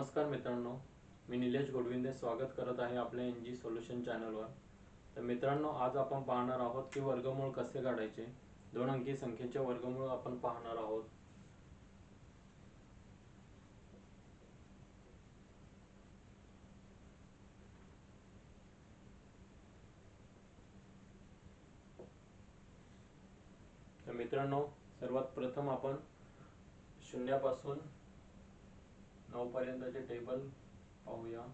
नमस्कार मित्रांनो मी निलेश गोडविंदे स्वागत करत आहे आपल्या एन जी सोल्युशन चॅनलवर तर मित्रांनो आज आपण पाहणार आहोत की वर्गमूळ कसे काढायचे? दोन अंकी संख्येचे वर्गमूळ आपण पाहणार आहोत. तर मित्रांनो सर्वात प्रथम आपण शून्यापासून नऊ पर्यंतचे टेबल पाहूया.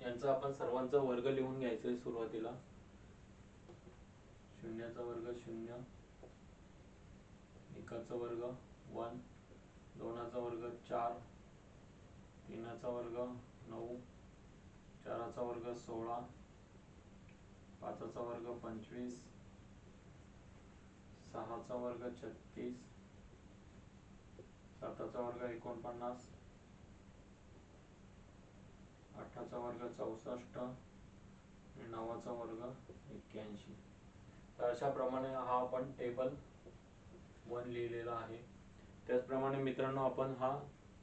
यांचा आपण सर्वांचा वर्ग लिहून घ्यायचा आहे सुरुवातीला. शून्याचा वर्ग शून्य एकाचा वर्ग वन दोनाचा वर्ग चार तीनाचा वर्ग नऊ चाराचा वर्ग सोळा पाचाचा वर्ग पंचवीस सहाचा वर्ग छत्तीस साताचा वर्ग एकोणपन्नास अठराचा वर्ग चौसष्ट आणि नवाचा वर्ग एक्क्याऐंशी. तर अशाप्रमाणे हा आपण टेबल वन लिहिलेला आहे. त्याचप्रमाणे मित्रांनो आपण हा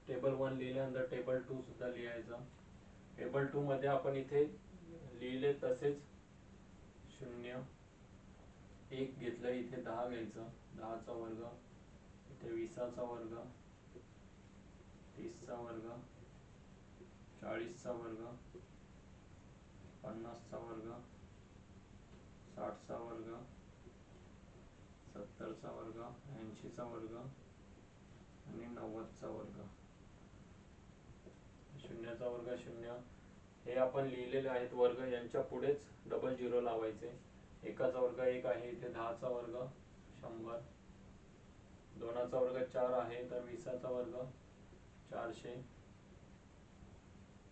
टेबल वन लिहिल्यानंतर टेबल टू सुद्धा लिहायचा. टेबल टू मध्ये आपण इथे लिहिले तसेच शून्य. एक घेतलं इथे दहा घ्यायचं. दहाचा वर्ग इथे वीसाचा वर्ग तीसचा वर्ग चाळीसचा वर्ग पन्नासचा वर्ग साठचा वर्ग सत्तरचा वर्ग ऐंशीचा वर्ग आणि नव्वदचा वर्ग. शून्याचा वर्ग शून्य. हे आपण लिहिलेले आहेत वर्ग यांच्या पुढेच डबल झिरो लावायचे. एकाचा वर्ग एक आहे इथे दहाचा वर्ग शंभर. दोनाचा वर्ग चार आहे तर वीसाचा वर्ग चारशे.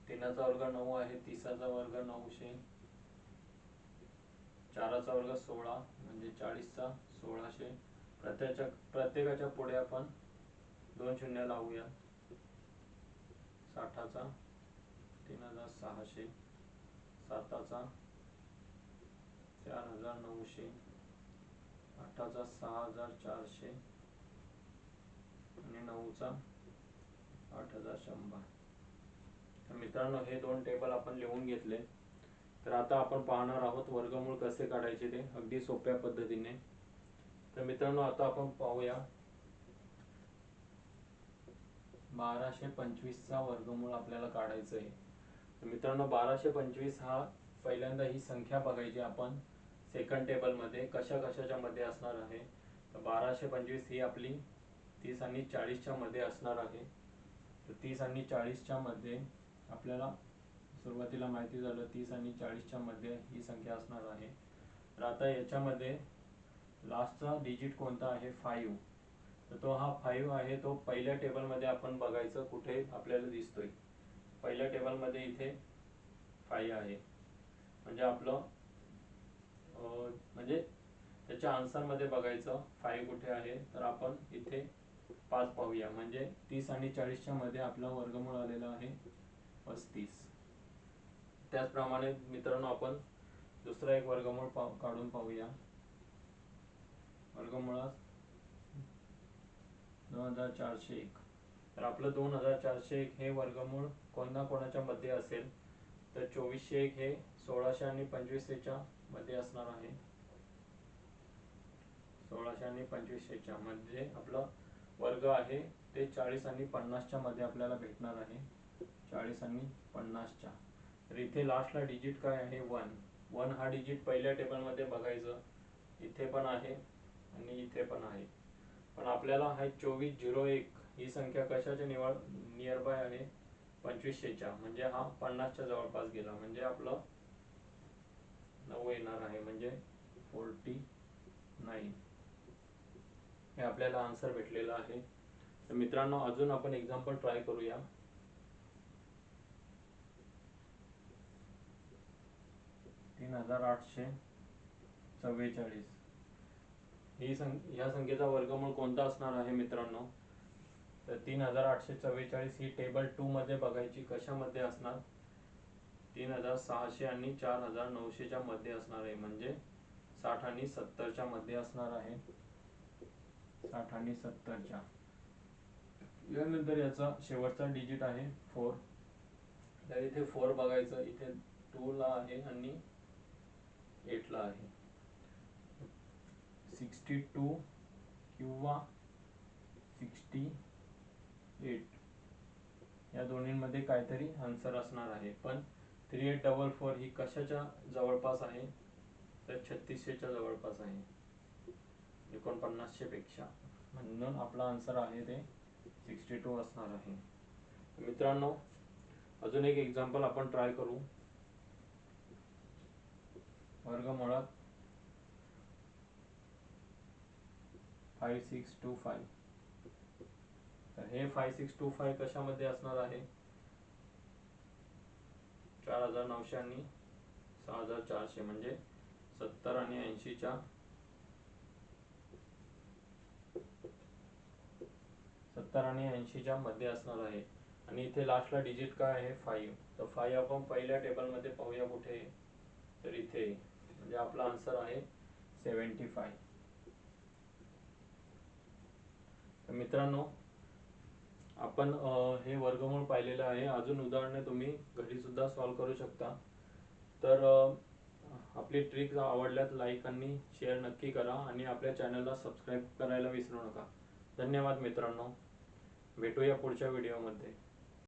तीनाचा वर्ग नऊ आहे तीसाचा वर्ग नऊशे. चाराचा वर्ग सोळा म्हणजे चाळीसचा सोळाशे. प्रत्येकाच्या प्रत्येकाच्या पुढे आपण दोन शून्य लावूया. साठाचा. तीन हजार सहाशे साताचा चार हजार नऊशे आठाचा सहा हजार चारशे आणि नऊचा आठ हजार शंभर. तर मित्रांनो हे दोन टेबल आपण लिहून घेतले. तर आता आपण पाहणार आहोत वर्गमूळ कसे काढायचे ते. अगदी सोप्या पद्धतीने. तर मित्रांनो आता आपण पाहूया. बाराशे पंचवीसचा वर्गमूळ आपल्याला काढायचं आहे मित्रांनो बाराशे पंचवीस हा पहिल्यांदा ही संख्या बघायची आपण. सेकंड टेबलमध्ये कशा कशाच्या मध्ये असणार आहे? तर बाराशे पंचवीस ही आपली तीस आणि चाळीसच्या मध्ये असणार आहे. तर तीस आणि चाळीसच्या मध्ये आपल्याला सुरुवातीला माहिती झालं तीस आणि चाळीसच्या मध्ये ही संख्या असणार आहे. तर आता याच्यामध्ये लास्टचा डिजिट कोणता आहे? फाईव्ह तर तो हा फाईव्ह आहे तो पहिल्या टेबलमध्ये आपण बघायचं कुठे आपल्याला दिसतोय. पहिल्या टेबलमध्ये इथे फाय आहे. म्हणजे आपलं म्हणजे त्याच्या आन्सरमध्ये बघायचं फाय कुठे आहे तर आपण इथे पाच पाहूया. म्हणजे तीस आणि चाळीसच्या मध्ये आपला वर्गमूळ आलेला आहे पस्तीस. त्याचप्रमाणे मित्रांनो आपण दुसरा एक वर्गमूळ पा काढून पाहूया. वर्गमुळात दोन हजार चारशे एक. तर आपलं दोन हजार चारशे एक हे वर्गमूळ कोणा कोणाच्या मध्ये असेल? तर चोवीसशे एक हे सोळाशे आणि पंचवीसशेच्या मध्ये असणार आहे. सोळाशे आणि पंचवीसशेच्या मध्ये म्हणजे आपलं वर्ग आहे ते चाळीस आणि पन्नासच्या मध्ये आपल्याला भेटणार आहे. चाळीस आणि पन्नासच्या तर इथे लास्टला डिजिट काय आहे? वन वन हा डिजिट पहिल्या टेबलमध्ये बघायचं. इथे पण आहे आणि इथे पण आहे. पण आपल्याला हा चोवीस झिरो एक ही संख्या कशाच्या निवड नियर बाय आहे? पंचवीसशेच्या. म्हणजे हा पन्नासच्या जवळपास गेला. म्हणजे आपलं नऊ येणार आहे. म्हणजे फोर्टी नाईन हे आपल्याला आन्सर भेटलेलं आहे. तर मित्रांनो अजून आपण एक्झाम्पल ट्राय करूया. तीन हजार आठशे चव्वेचाळीस. ही सं या संख्येचा वर्गमूळ कोणता असणार आहे मित्रांनो? तर तीन हजार आठशे चव्वेचाळीस ही टेबल टू मध्ये बघायची कशामध्ये असणार? तीन हजार सहाशे आणि चार हजार नऊशेच्या मध्ये असणार आहे. म्हणजे साठ आणि सत्तरच्या मध्ये असणार आहे. साठ आणि सत्तरच्या. यानंतर याचा शेवटचा डिजिट आहे फोर तर इथे फोर बघायचं. इथे टू ला आहे आणि एट ला आहे. सिक्स्टी टू किंवा सिक्स्टी एट. या दोन्हींमध्ये काहीतरी आन्सर असणार आहे. पण थ्री एट डबल फोर ही कशाच्या जवळपास आहे? तर छत्तीसशेच्या जवळपास आहे. एकोणपन्नासशेपेक्षा. म्हणून आपला आन्सर आहे ते सिक्स्टी टू असणार आहे. मित्रांनो अजून एक एक्झाम्पल आपण ट्राय करू. वर्गमुळात फाय सिक्स टू फाईव्ह. तर हे फाय सिक्स टू फाय कशामध्ये असणार आहे? चार हजार नऊशे आणि सहा हजार चारशे म्हणजे सत्तर आणि ऐंशीच्या सत्तर आणि ऐंशीच्या मध्ये असणार आहे. आणि इथे लास्टला डिजिट काय आहे? फाईव्ह तर फाईव्ह आपण पहिल्या टेबलमध्ये पाहूया कुठे तर इथे म्हणजे आपला आन्सर आहे सेवन्टी फाय तर मित्रांनो आपण हे वर्गमूळ पाहिलेलं आहे. अजून उदाहरणे तुम्ही घरी सुद्धा सॉल्व करू शकता. तर आपली ट्रिक आवडल्यात लाईक आणि शेअर नक्की करा आणि आपल्या चॅनलला सबस्क्राईब करायला विसरू नका. धन्यवाद मित्रांनो. भेटूया पुढच्या व्हिडिओमध्ये